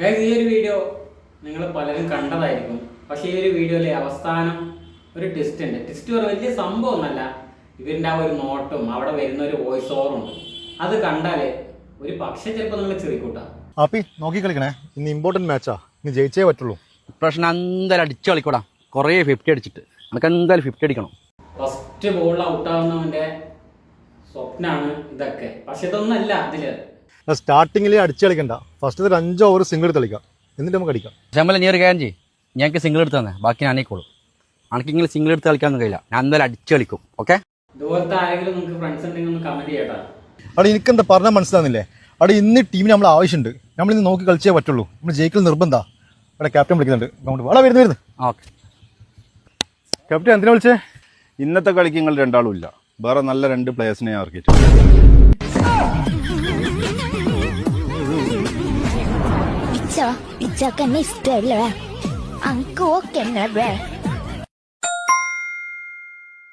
Guys ഈ ഒരു video നിങ്ങൾ പലരും കണ്ടതായിരിക്കും. പക്ഷേ ഈ ഒരു വീഡിയോയിലെ അവസാനം ഒരു ട്വിസ്റ്റ് ഉണ്ട്. ട്വിസ്റ്റ് പറഞ്ഞ വലിയ സംഭവമൊന്നല്ല ഇവരുടെ ആ ഒരു നോട്ടും അവിടെ വരുന്ന ഒരു വോയിസ് ഓവറും ഉണ്ട്. അത് കണ്ടാലേ ഒരു പക്ഷെ ചിലപ്പോൾ നിങ്ങൾ ചെറിക്കൂട്ടാ ആപ്പി നോക്കി കളിക്കണേ. ഇന്ന് ഇമ്പോർട്ടന്റ് മാച്ചാ ഇനി ജയിച്ചേ പറ്റുള്ളൂ. പ്രശ്നം എന്തായാലും അടിച്ചു കളിക്കൂടാ. കുറേ ഫിഫ്റ്റി അടിച്ചിട്ട്. നമുക്ക് എന്തായാലും ഫിഫ്റ്റി അടിക്കണം. ഫസ്റ്റ് ബോൾ ഔട്ടാവുന്നവന്റെ സ്വപ്നമാണ് ഇതൊക്കെ. പക്ഷെ ഇതൊന്നല്ല ഇതിൽ സ്റ്റാർട്ടിങ്ങിൽ അടിച്ചു കളിക്കണ്ട. ഫസ്റ്റ് ഒരു അഞ്ച് ഓവർ സിംഗിൾ എടുത്ത് കളിക്കാം. എന്നിട്ട് നമുക്ക് അടിക്കാം. ശമ്പല നീ ഒരു കാര്യം ചെയ്യും. ഞങ്ങൾക്ക് സിംഗിൾ എടുത്ത് തന്നെ. ബാക്കി ഞാനേക്കോളും അനക്കിങ്ങനെ സിംഗിൾ എടുത്ത് കളിക്കാനൊന്നും കഴിയില്ല. ഞാൻ എന്തായാലും അടിച്ചു കളിക്കും. ഓക്കെ ഇതുപോലത്തെ ആരെങ്കിലും നിങ്ങൾക്ക് ഫ്രണ്ട്സ് ഉണ്ടെങ്കിൽ ഒന്ന് കമന്റ് ചെയ്യട്ടാ. അവിടെ എനിക്കെന്താ പറഞ്ഞാൽ മനസ്സിലാകുന്നില്ലേ അവിടെ ഇന്ന് ടീമിന് നമ്മൾ ആവശ്യമുണ്ട്. നമ്മൾ ഇന്ന് നോക്കി കളിച്ചേ പറ്റുള്ളൂ. നമ്മൾ ജയിക്കൽ നിർബന്ധ. അവിടെ ക്യാപ്റ്റൻ വിളിക്കുന്നുണ്ട്. ഗ്രൗണ്ട് അവിടെ വരുന്നു വരുന്നു. ഓക്കെ ക്യാപ്റ്റൻ എന്തിനാ വിളിച്ചേ? ഇന്നത്തെ കളിക്ക് നിങ്ങൾ രണ്ടാളും ഇല്ല. വേറെ നല്ല രണ്ട് പ്ലേയേഴ്സിനെ ഞാൻ ಪಿಜ್ಜಾ ಪಿಜ್ಜಾಕನ್ನ ಇಷ್ಟ ಇಲ್ಲವೇ ಅಂಕು ಓಕೆ ನಡ್ರೆ